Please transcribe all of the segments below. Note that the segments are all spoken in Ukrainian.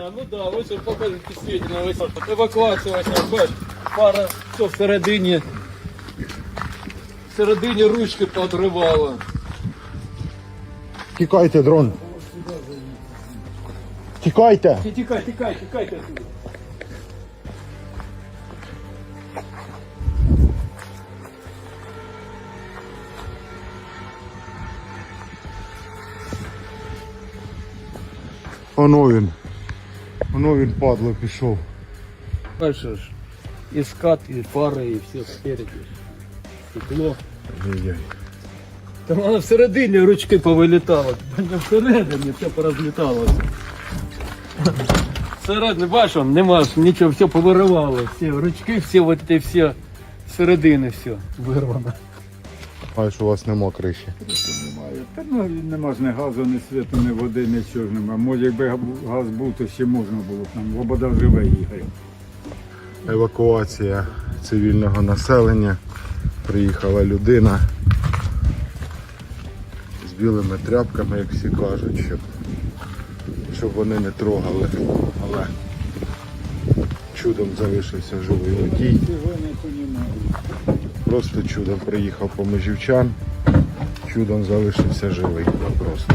Ну да, ось показують действительно, ось евакуація, бач, пара, все всередині, всередині ручки поотривала. Тікайте, дрон. Тікайте. Ті- Тікай, тікай, тікайте отсюда. Оно він. Оно він падло пішов. Бачиш, і скат, і фари, і все спереді. Стекло. Там воно всередині ручки повилітало. Не всередині все порозліталося. Всередині, бачиш, нема нічого, все повиривало. Всі ручки, всі от ті всі всередини все вирвано. А що у вас нема криші. Немає. Та ну нема ж ні газу, ні світу, ні води, нічого ж нема. Може, якби газ був, то ще можна було б там. Лобода живе їхає. Евакуація цивільного населення. Приїхала людина з білими тряпками, як всі кажуть, щоб, щоб вони не трогали. Але чудом залишився живий водій. Просто чудом приїхав по межівчан, чудом залишився живий. Просто.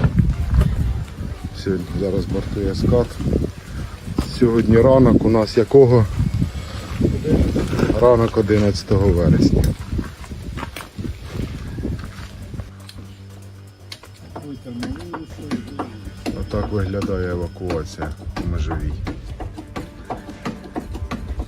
Зараз бортує скат. Сьогодні ранок у нас якого? Ранок 11 вересня. Отак виглядає евакуація у межовій.